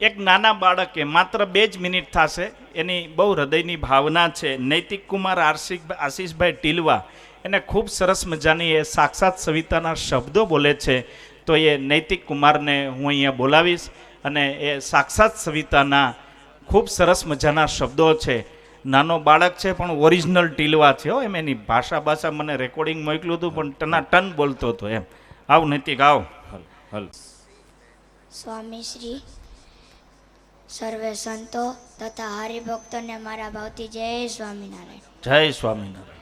એક નાના બાળકે માત્ર બે જ મિનિટ થશે એની બહુ હૃદયની ભાવના છે. નૈતિક કુમાર આશિક આશીષભાઈ ટીલવા એને ખૂબ સરસ મજાની એ સાક્ષાત સવિતાના શબ્દો બોલે છે. તો એ નૈતિક કુમારને હું અહીંયા બોલાવીશ અને એ સાક્ષાત સવિતાના ખૂબ સરસ મજાના શબ્દો છે. નાનો બાળક છે પણ ઓરિજિનલ ટીલવા છે. હો એમ એની ભાષા ભાષા મને રેકોર્ડિંગ મોકલ્યું હતું પણ ટના ટન બોલતો હતો એમ. આવ નૈતિક આવ. હલ હલ. સ્વામી શ્રી સર્વે સંતો તથા હરિભક્તોને મારા ભાવથી જય સ્વામિનારાયણ. જય સ્વામિનારાયણ.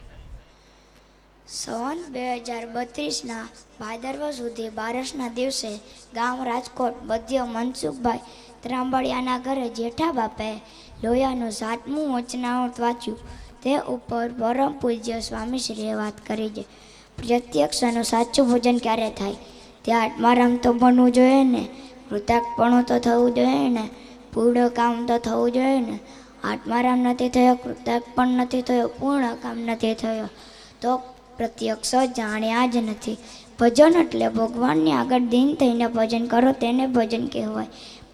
સન બે હજાર બત્રીસના ભાદરવ સુધી બારસના દિવસે ગામ રાજકોટ મધ્ય મનસુખભાઈ ત્રાંબડિયાના ઘરે જેઠા બાપે લોયાનું સાતમું વચનાવૃત વાંચ્યું. તે ઉપર પરમ પૂજ્ય સ્વામીશ્રીએ વાત કરી છે પ્રત્યક્ષનું સાચું ભોજન ક્યારે થાય? ત્યાં આત્મારામ તો બનવું જોઈએ ને કૃતજ્ઞપણું તો થવું જોઈએ ને પૂર્ણ કામ તો થવું જોઈએ ને. આત્મારામ નથી થયો કૃતજ્ઞ પણ નથી થયો, પૂર્ણ કામ નથી થયો. તો પ્રત્યક્ષ જાણ્યા જ નથી. ભજન એટલે ભગવાનની આગળ દિન થઈને ભજન કરો, તેને ભજન કહેવાય.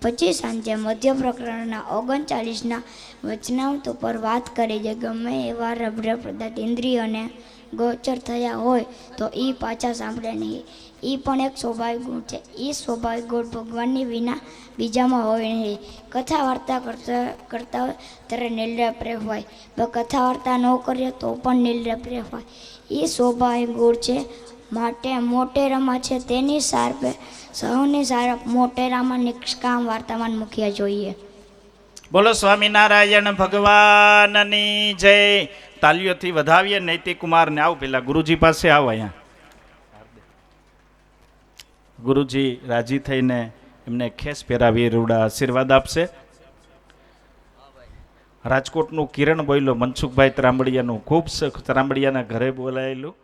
પછી સાંજે મધ્ય પ્રકરણના ઓગણચાલીસના વચનાંત ઉપર વાત કરી, જે ગમે એવા રભ્ર પદાર્થ, ઇન્દ્રિયોને ગોચર થયા હોય તો એ પાછા સાંભળે નહીં. એ પણ એક સ્વાભાવિક ગુણ છે. એ સ્વાભાવિક ગુણ ભગવાનની વિના બીજામાં હોય નહીં. કથા વાર્તા કરતા કરતા હોય ત્યારે નિર્લપ રહેવાય જો કથા વાર્તા ન કરીએ તો પણ નિર્લપ રહેવાય એ સ્વાભાવિક ગુણ છે. માટે મોટેરામાં છે. તેની સારપે સૌની સારપ મોટેરામાં નિષ્કામ વાર્તામાં મુખ્ય જોઈએ. બોલો સ્વામિનારાયણ ભગવાનની જય. તાલીઓથી વધાવીએ નૈતિક કુમારને આવ પેલા ગુરુજી પાસે આવ અહીંયા. ગુરુજી રાજી થઈને એમને ખેસ પહેરાવી, રૂડા આશીર્વાદ આપશે. રાજકોટનું કિરણ બોયલો મનસુખભાઈ ત્રાંબડિયાનું ખૂબ ત્રાંબડિયાના ઘરે બોલાયેલું.